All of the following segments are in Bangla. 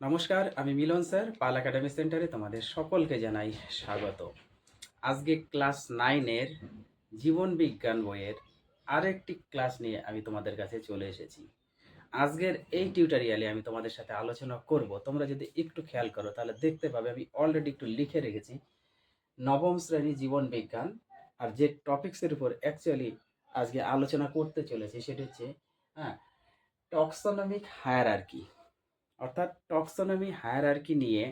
নমস্কার, আমি মিলন স্যার, পাল একাডেমি সেন্টারে তোমাদের সকলকে জানাই স্বাগত। আজকে ক্লাস নাইনের জীবন বিজ্ঞান বইয়ের আরেকটি ক্লাস নিয়ে আমি তোমাদের কাছে চলে এসেছি। আজকের এই টিউটোরিয়ালে আমি তোমাদের সাথে আলোচনা করব। তোমরা যদি একটু খেয়াল করো, তাহলে দেখতে পাবে আমি অলরেডি একটু লিখে রেখেছি। নবম শ্রেণি জীবন বিজ্ঞান আর যে টপিক্সের উপর অ্যাকচুয়ালি আজকে আলোচনা করতে চলেছি, সেটা হচ্ছে হ্যাঁ টক্সোনমিক হায়ারার্কি অর্থাৎ টক্সোনমি হায়ারার্কি নিয়ে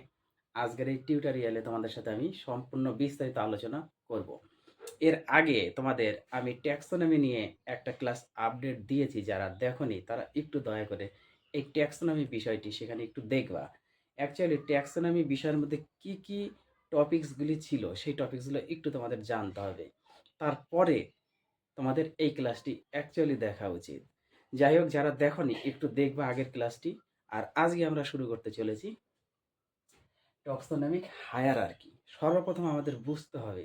আজকের এই টিউটোরিয়ালে তোমাদের সাথে আমি সম্পূর্ণ বিস্তারিত আলোচনা করব। এর আগে তোমাদের আমি ট্যাক্সোনমি নিয়ে একটা ক্লাস আপডেট দিয়েছি, যারা দেখোনি তারা একটু দয়া করে এই ট্যাক্সোনমি বিষয়টি সেখানে একটু দেখবা। অ্যাকচুয়ালি ট্যাক্সোনমি বিষয়ের মধ্যে কি কি টপিকসগুলি ছিল, সেই টপিকসগুলো একটু তোমাদের জানতে হবে। তারপরে তোমাদের এই ক্লাসটি অ্যাকচুয়ালি দেখা উচিত। যাই হোক, যারা দেখোনি একটু দেখবা আগের ক্লাসটি আর আজকে আমরা শুরু করতে চলেছি টক্সোনমিক হায়ার আর কি সর্বপ্রথম আমাদের বুঝতে হবে,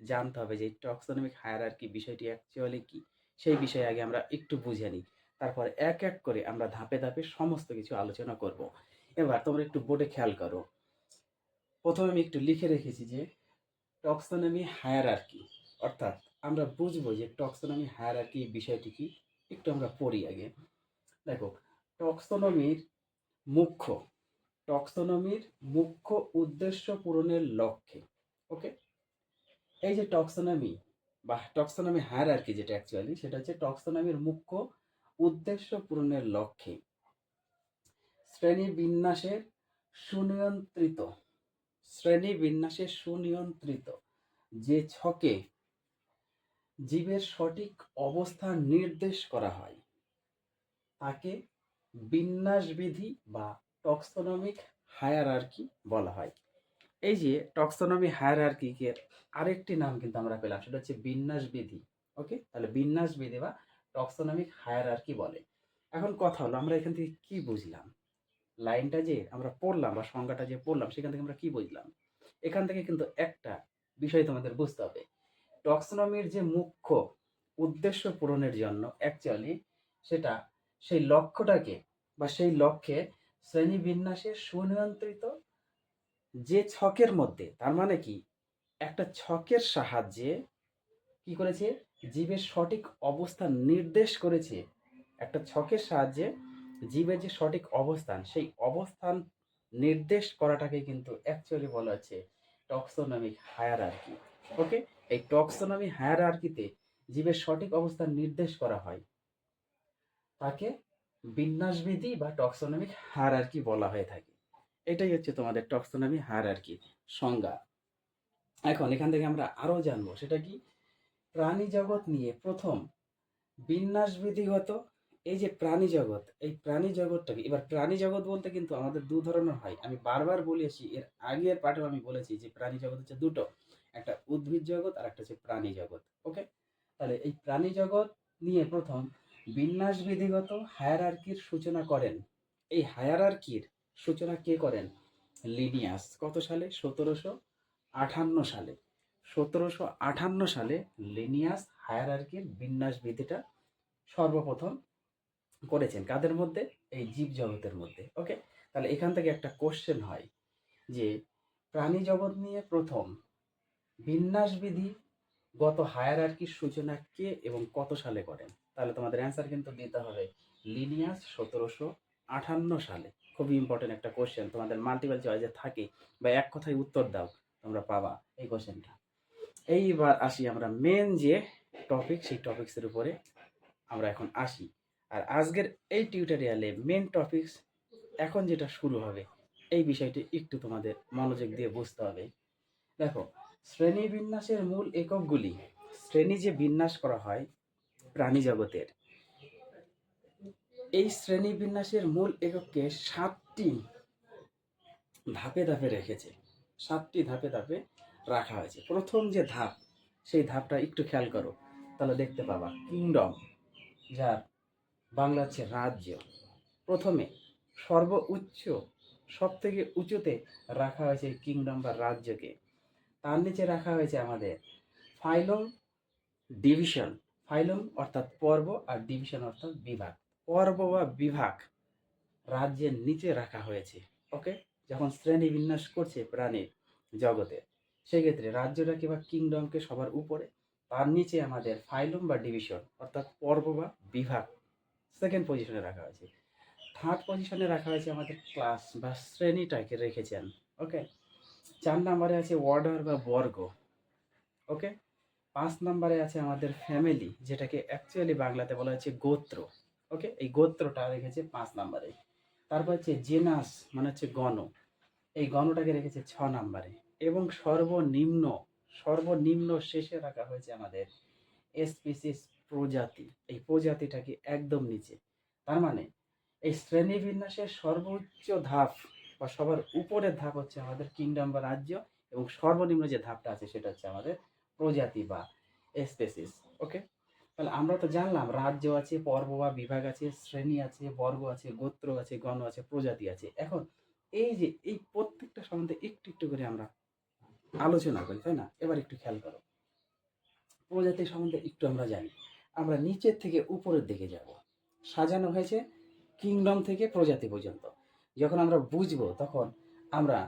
জানতে হবে যে টক্সোনমিক হায়ার আর কি বিষয়টি অ্যাকচুয়ালি কি? সেই বিষয়ে আগে আমরা একটু বুঝে নিই। তারপর এক এক করে আমরা ধাপে ধাপে সমস্ত কিছু আলোচনা করব। এবার তোমরা একটু বোর্ডে খেয়াল করো। প্রথমে আমি একটু লিখে রেখেছি যে টক্সোনমি হায়ার আর কি অর্থাৎ আমরা বুঝব যে টক্সোনমি হায়ারার্কি বিষয়টি কি? একটু আমরা পড়ি আগে। দেখো, টক্সোনমির মুখ্য। টক্সোনমির মুখ্য উদ্দেশ্য পূরণের লক্ষ্যে। ওকে? এই যে টক্সোনমি, বা টক্সোনমি হায়ার আর কি যেটা অ্যাকচুয়ালি সেটা হচ্ছে টক্সোনমির মুখ্য উদ্দেশ্য পূরণের লক্ষ্যে। শ্রেণি বিন্যাসের সুনিয়ন্ত্রিত, শ্রেণি বিন্যাসের সুনিয়ন্ত্রিত যে ছকে জীবের সঠিক অবস্থান নির্দেশ করা হয়, তাকে বিন্যাসবিধি বা টক্সোনমিক হায়ারার্কি বলা হয়। এই যে টক্সোনমি হায়ারার্কিকে আরেকটি নাম কিন্তু আমরা পেলাম, সেটা হচ্ছে বিন্যাসবিধি। ওকে? তাহলে বিন্যাসবিধি বা টক্সোনমিক হায়ারার্কি বলে। এখন কথা হলো, আমরা এখান থেকে কি বুঝলাম? লাইনটা যে আমরা পড়লাম বা সংজ্ঞাটা যে পড়লাম, সেখান থেকে আমরা কি বুঝলাম? এখান থেকে কিন্তু একটা বিষয় তোমাদের বুঝতে হবে। টক্সোনমির যে মুখ্য উদ্দেশ্য পূরণের জন্য অ্যাকচুয়ালি সেটা সেই লক্ষ্যটাকে বা সেই লক্ষ্যে শ্রেণীবিন্যাসের সুনিয়ন্ত্রিত যে ছকের মধ্যে, তার মানে কি? একটা ছকের সাহায্যে কি করেছে? জীবের সঠিক অবস্থান নির্দেশ করেছে। একটা ছকের সাহায্যে জীবের যে সঠিক অবস্থান, সেই অবস্থান নির্দেশ করাটাকে কিন্তু অ্যাকচুয়ালি বলা হচ্ছে টক্সোনমিক হায়ারার্কি। ওকে এই টক্সোনমি হায়ারার্কিতে জীবের সঠিক অবস্থান নির্দেশ করা হয়। তাকে বিন্যাসবিধি বা টক্সোনমিক হার আর কি বলা হয়ে থাকে। এটাই হচ্ছে তোমাদের টক্সোনমি হার আর কি সংজ্ঞা। এখন এখান থেকে আমরা আরও জানব, সেটা কি? প্রাণী জগৎ নিয়ে প্রথম বিন্যাসবিধিগত, এই যে প্রাণী জগৎ, এই প্রাণী জগৎটাকে, এবার প্রাণী জগৎ বলতে কিন্তু আমাদের দু ধরনের হয়। আমি বারবার বলেছি, এর আগের পাঠেও আমি বলেছি যে প্রাণী জগৎ হচ্ছে দুটো, একটা উদ্ভিদ জগৎ আর একটা হচ্ছে প্রাণী জগৎ, ওকে? তাহলে এই প্রাণী জগৎ নিয়ে প্রথম বিন্যাসবিধিগত হায়ারার্কির সূচনা করেন। এই হায়ারার্কির সূচনা কে করেন? লিনিয়াস কত সালে? সতেরোশো আঠান্ন সালে। সতেরোশো আঠান্ন সালে লিনিয়াস হায়ারার্কির বিন্যাস বিধিটা সর্বপ্রথম করেছেন। কাদের মধ্যে? এই জীব জগতের মধ্যে। ওকে? তাহলে এখান থেকে একটা কোশ্চেন হয় যে প্রাণী জগৎ নিয়ে প্রথম বিন্যাসবিধি গত হায়ারার্কির সূচনা কে এবং কত সালে করেন? তাহলে তোমাদের অ্যান্সার কিন্তু দিতে হবে। লিনিয়াস সতেরোশো আঠান্ন সালে। খুবই ইম্পর্টেন্ট একটা কোশ্চেন তোমাদের মাল্টিপল চয়েসে থাকে। বা এক কথায় উত্তর দাও। তোমরা পাবা এই কোশ্চেনটা এইবার আসি আমরা মেন যে টপিক সেই টপিক্সের উপরে আমরা এখন আসি। আর আজকের এই টিউটোরিয়ালে মেন টপিকস এখন যেটা শুরু হবে, এই বিষয়টি একটু তোমাদের মনোযোগ দিয়ে বুঝতে হবে। দেখো শ্রেণি বিন্যাসের মূল এককগুলি, শ্রেণি যে বিন্যাস করা হয় প্রাণী জগতের এই শ্রেণি বিন্যাসের মূল একককে সাতটি ধাপে ধাপে রেখেছে। সাতটি ধাপে ধাপে রাখা হয়েছে। প্রথম যে ধাপ, সেই ধাপটা একটু খেয়াল করো, তাহলে দেখতে পাবা। কিংডম, যার বাংলা হচ্ছে রাজ্য। প্রথমে সর্বোচ্চ সব থেকে উঁচুতে রাখা হয়েছে কিংডম বা রাজ্যকে। তার নিচে রাখা হয়েছে আমাদের ফাইলম ডিভিশন। ফাইলম অর্থাৎ পর্ব আর ডিভিশন অর্থাৎ বিভাগ। পর্ব বা বিভাগ রাজ্যের নিচে রাখা হয়েছে ওকে যখন শ্রেণি বিন্যাস করছে প্রাণীর জগতে, সেক্ষেত্রে রাজ্যটাকে বা কিংডমকে সবার উপরে, তার নিচে আমাদের ফাইলম বা ডিভিশন অর্থাৎ পর্ব বা বিভাগ সেকেন্ড পজিশনে রাখা হয়েছে। থার্ড পজিশনে রাখা হয়েছে আমাদের ক্লাস বা শ্রেণীটাকে রেখেছেন ওকে চার নম্বরে আছে অর্ডার বা বর্গ ওকে পাঁচ নম্বরে আছে আমাদের ফ্যামিলি যেটাকে অ্যাকচুয়ালি বাংলাতে বলা হচ্ছে গোত্র। ওকে এই গোত্রটা রেখেছে পাঁচ নম্বরে। তারপর হচ্ছে জেনাস মানে হচ্ছে গণ। এই গণটাকে রেখেছে ছ নম্বরে। এবং সর্বনিম্ন সর্বনিম্ন শেষে রাখা হয়েছে আমাদের স্পিসিস প্রজাতি। এই প্রজাতিটাকে একদম নিচে। তার মানে এই শ্রেণি বিন্যাসের সর্বোচ্চ ধাপ বা সবার উপরের ধাপ হচ্ছে আমাদের কিংডম বা রাজ্য এবং সর্বনিম্ন যে ধাপটা আছে সেটা হচ্ছে আমাদের প্রজাতি বা স্পেসিস ওকে তাহলে আমরা তো জানলাম রাজ্য আছে, পর্ব বা বিভাগ আছে, শ্রেণি আছে, বর্গ আছে, গোত্র আছে, গণ আছে, প্রজাতি আছে। এখন এই যে এই প্রত্যেকটা সম্বন্ধে একটু একটু করে আমরা আলোচনা করি, তাই না? এবার একটু খেয়াল করো। প্রজাতি সম্বন্ধে একটু আমরা জানি। আমরা নিচের থেকে উপরের দিকে যাব। সাজানো হয়েছে কিংডম থেকে প্রজাতি পর্যন্ত। যখন আমরা বুঝব, তখন আমরা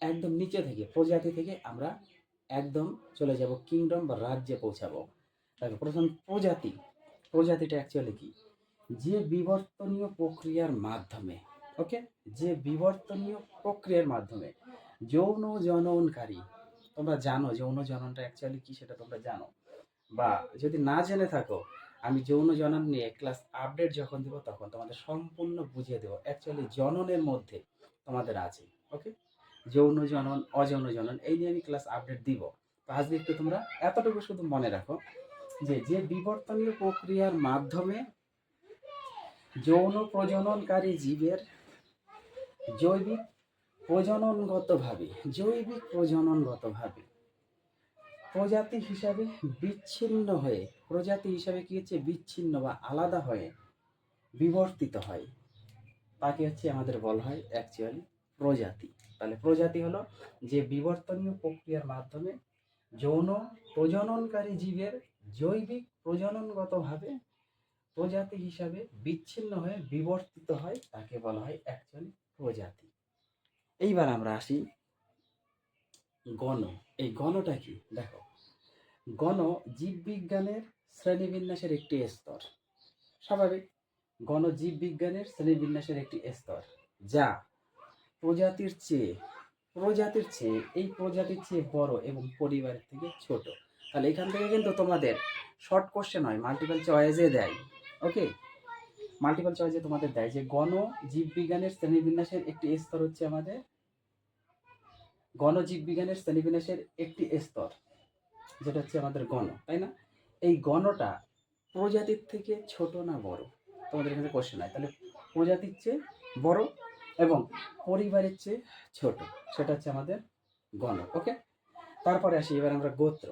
একদম নিচে থেকে, প্রজাতি থেকে আমরা একদম চলে যাব কিংডম বা রাজ্যে পৌঁছাবো। দেখো প্রথম প্রজাতি, প্রজাতিটা অ্যাকচুয়ালি কি? যে বিবর্তনীয় প্রক্রিয়ার মাধ্যমে ওকে যে বিবর্তনীয় প্রক্রিয়ার মাধ্যমে যৌন জননকারী, তোমরা জানো যৌন জননটা অ্যাকচুয়ালি কি সেটা তোমরা জানো? বা যদি না জেনে থাকো, আমি যৌন জনন নিয়ে ক্লাস আপডেট যখন দেবো তখন তোমাদের সম্পূর্ণ বুঝিয়ে দেবো। অ্যাকচুয়ালি জননের মধ্যে তোমাদের আছে ওকে যৌন জনন, অযৌন জনন, এই নিয়ে আমি ক্লাস আপডেট দিব। তো আজকে একটু তোমরা এতটুকু শুধু মনে রাখো যে যে বিবর্তনীয় প্রক্রিয়ার মাধ্যমে যৌন প্রজননকারী জীবের জৈবিক প্রজননগতভাবে জৈবিক প্রজননগতভাবে প্রজাতি হিসাবে বিচ্ছিন্ন হয়ে, প্রজাতি হিসাবে কি হচ্ছে? বিচ্ছিন্ন বা আলাদা হয়ে বিবর্তিত হয়। তাকে হচ্ছে আমাদের বলা হয় অ্যাকচুয়ালি প্রজাতি। তাহলে প্রজাতি হলো যে বিবর্তনীয় প্রক্রিয়ার মাধ্যমে যৌন প্রজননকারী জীবের জৈবিক প্রজননগতভাবে প্রজাতি হিসাবে বিচ্ছিন্ন হয়ে বিবর্তিত হয়, তাকে বলা হয় একজন প্রজাতি। এইবার আমরা আসি গণ। এই গণটা কি? দেখো, গণ জীববিজ্ঞানের শ্রেণীবিন্যাসের একটি স্তর। স্বাভাবিক, গণ জীববিজ্ঞানের শ্রেণীবিন্যাসের একটি স্তর, যা প্রজাতির চেয়ে প্রজাতির চেয়ে, এই প্রজাতির চেয়ে বড় এবং পরিবারের থেকে ছোট। তাহলে এখান থেকে কিন্তু তোমাদের শর্ট কোশ্চেন হয় মাল্টিপল চয়েসে দেয়। ওকে মাল্টিপল চয়েসে তোমাদের দেয় যে গণ জীববিজ্ঞানের শ্রেণীবিন্যাসের একটি স্তর হচ্ছে আমাদের গণ জীববিজ্ঞানের শ্রেণীবিন্যাসের একটি স্তর, যেটা হচ্ছে আমাদের গণ, তাই না? এই গণটা প্রজাতির থেকে ছোট না বড়? তোমাদের এখানে কোশ্চেন হয়। তাহলে প্রজাতির চেয়ে বড় এবং পরিবারের চেয়ে ছোট, সেটা হচ্ছে আমাদের গণ ওকে তারপরে আসি, এবার আমরা গোত্র।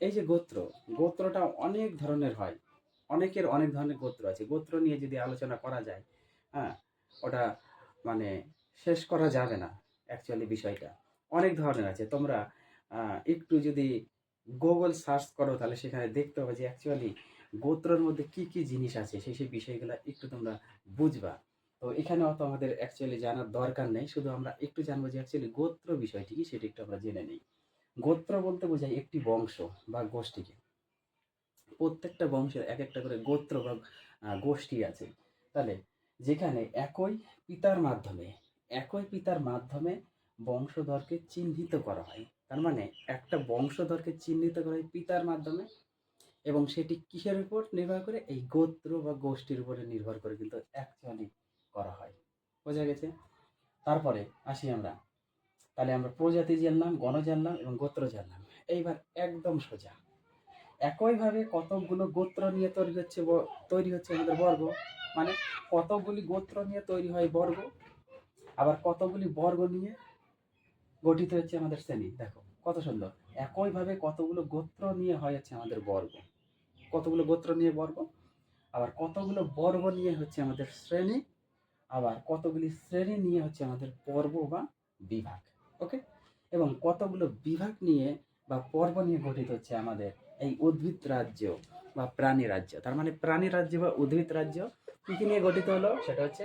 এই যে গোত্র, গোত্রটা অনেক ধরনের হয়, অনেকের অনেক ধরনের গোত্র আছে। গোত্র নিয়ে যদি আলোচনা করা যায় হ্যাঁ ওটা মানে শেষ করা যাবে না অ্যাকচুয়ালি বিষয়টা। অনেক ধরনের আছে। তোমরা একটু যদি গুগল সার্চ করো, তাহলে সেখানে দেখতে হবে যে অ্যাকচুয়ালি গোত্রের মধ্যে কি কি জিনিস আছে, সেই সেই বিষয়গুলো একটু তোমরা বুঝবা। তো এখানে অত আমাদের অ্যাকচুয়ালি জানার দরকার নেই। শুধু আমরা একটু জানব যে অ্যাকচুয়ালি গোত্র বিষয়টি কি সেটা একটু আমরা জেনে নিই। গোত্র বলতে বোঝায় একটি বংশ বা গোষ্ঠীকে। প্রত্যেকটা বংশের এক একটা করে গোত্র বা গোষ্ঠী আছে। তাহলে যেখানে একই পিতার মাধ্যমে, একই পিতার মাধ্যমে বংশধরকে চিহ্নিত করা হয়। তার মানে একটা বংশধরকে চিহ্নিত করা হয় পিতার মাধ্যমে এবং সেটি কিসের উপর নির্ভর করে? এই গোত্র বা গোষ্ঠীর উপরে নির্ভর করে। কিন্তু অ্যাকচুয়ালি বোঝা গেছে। তারপরে আসি আমরা। তাহলে আমরা প্রজাতি জানলাম, গণ জানলাম এবং গোত্র জানলাম। এইবার একদম সোজা। একইভাবে কতকগুলো গোত্র নিয়ে তৈরি হচ্ছে তৈরি হচ্ছে আমাদের বর্গ। মানে কতগুলি গোত্র নিয়ে তৈরি হয় বর্গ, আবার কতগুলি বর্গ নিয়ে গঠিত হচ্ছে আমাদের শ্রেণি। দেখো, কত সুন্দর। একইভাবে কতগুলো গোত্র নিয়ে হয় হচ্ছে আমাদের বর্গ। কতগুলো গোত্র নিয়ে বর্গ, আবার কতগুলো বর্গ নিয়ে হচ্ছে আমাদের শ্রেণি। আবার কতগুলি শ্রেণি নিয়ে হচ্ছে আমাদের পর্ব বা বিভাগ, ওকে? এবং কতগুলো বিভাগ নিয়ে বা পর্ব নিয়ে গঠিত হচ্ছে আমাদের এই উদ্ভিদ রাজ্য বা প্রাণী রাজ্য। তার মানে প্রাণী রাজ্য বা উদ্ভিদ রাজ্য কি কি নিয়ে গঠিত হলো? সেটা হচ্ছে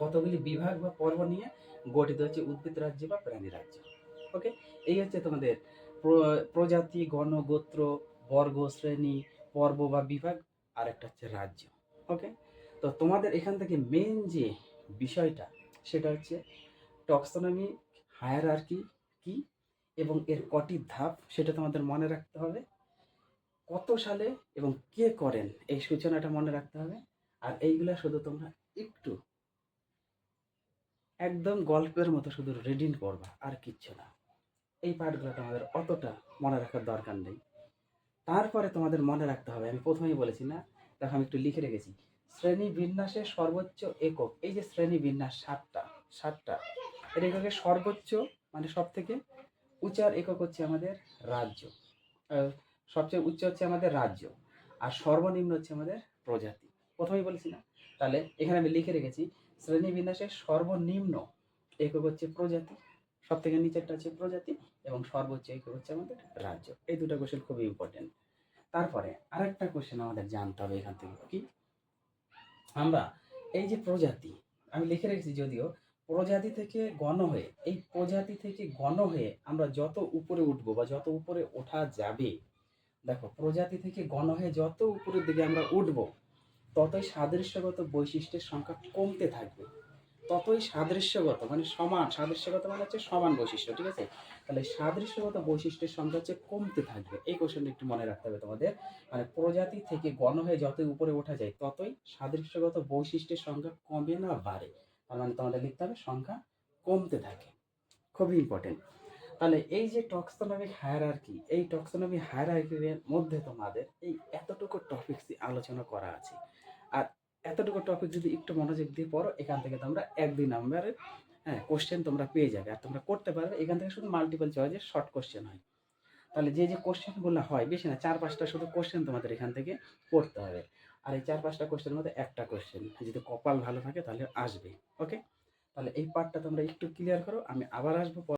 কতগুলি বিভাগ বা পর্ব নিয়ে গঠিত হচ্ছে উদ্ভিদ রাজ্য বা প্রাণী রাজ্য, ওকে? এই হচ্ছে তোমাদের প্র- প্রজাতি, গণ, গোত্র, বর্গ, শ্রেণি, পর্ব বা বিভাগ আর একটা হচ্ছে রাজ্য, ওকে? তো তোমাদের এখান থেকে মেন যে বিষয়টা, সেটা হচ্ছে টক্সোনমি হায়ার আর কি কী এবং এর কটি ধাপ, সেটা তোমাদের মনে রাখতে হবে। কত সালে এবং কে করেন, এই সূচনাটা মনে রাখতে হবে। আর এইগুলা শুধু তোমরা একটু, একদম গল্পের মতো শুধু রিডিং করবা, আর কিচ্ছু না। এই পার্টগুলো তোমাদের অতটা মনে রাখার দরকার নেই। তারপরে তোমাদের মনে রাখতে হবে, আমি প্রথমেই বলেছি না, দেখো আমি একটু লিখে রেখেছি। শ্রেণি বিন্যাসের সর্বোচ্চ একক। এই যে শ্রেণি বিন্যাস সাতটা সাতটা, এর এককের সর্বোচ্চ মানে সব থেকে উচ্চার একক হচ্ছে আমাদের রাজ্য। সবচেয়ে উচ্চ হচ্ছে আমাদের রাজ্য, আর সর্বনিম্ন হচ্ছে আমাদের প্রজাতি। প্রথমেই বলেছি না তাহলে এখানে আমি লিখে রেখেছি শ্রেণি বিন্যাসের সর্বনিম্ন একক হচ্ছে প্রজাতি সব থেকে নিচেরটা হচ্ছে প্রজাতি, এবং সর্বোচ্চ একক হচ্ছে আমাদের রাজ্য। এই দুটো কোশ্চেন খুবই ইম্পর্টেন্ট তারপরে আরেকটা কোশ্চেন আমাদের জানতে হবে এখান থেকে, কি? আমরা, এই যে প্রজাতি, আমি লিখে রেখেছি যদিও, প্রজাতি থেকে গণ হয়ে, এই প্রজাতি থেকে গণ হয়ে আমরা যত উপরে উঠবো বা যত উপরে ওঠা যাবে, দেখো, প্রজাতি থেকে গণ হয়ে যত উপরের দিকে আমরা উঠবো, ততই সাদৃশ্যগত বৈশিষ্ট্যের সংখ্যা কমতে থাকবে। ততই সাদৃশ্যগত মানে সমান, সাদৃশ্যগত মানে হচ্ছে সমান বৈশিষ্ট্য, ঠিক আছে? তাহলে সাদৃশ্যগত বৈশিষ্ট্যের সংখ্যা হচ্ছে কমতে থাকবে, এই কোশ্চেনটা একটু মনে রাখতে হবে তোমাদের। মানে প্রজাতি থেকে গণ হয়ে যতই উপরে ওঠা যায়, ততই সাদৃশ্যগত বৈশিষ্ট্যের সংখ্যা কমে না বাড়ে। তার মানে তোমাদের লিখতে হবে সংখ্যা কমতে থাকে। খুবই ইম্পর্টেন্ট তাহলে এই যে টক্সোনমিক হায়ারার্কি এই টক্সোনমিক হায়ারার্কির মধ্যে তোমাদের এই এতটুকু টপিকস আলোচনা করা আছে। আর এতটুকু টপিক যদি একটু মনোযোগ দিয়ে পড়ো, এখান থেকে তোমরা এক দুই নাম্বারের হ্যাঁ কোশ্চেন তোমরা পেয়ে যাবে। আর তোমরা করতে পারবে, এখান থেকে শুধু মাল্টিপল চয়েসের শর্ট কোশ্চেন হয়। তাহলে যে যে কোশ্চেনগুলো হয়, বেশি না, চার পাঁচটা শুধু কোশ্চেন তোমাদের এখান থেকে পড়তে হবে। আর এই চার পাঁচটা কোশ্চেনের মধ্যে একটা কোশ্চেন যদি কপাল ভালো থাকে তাহলে আসবে ওকে তাহলে এই পার্টটা তোমরা একটু ক্লিয়ার করো, আমি আবার আসব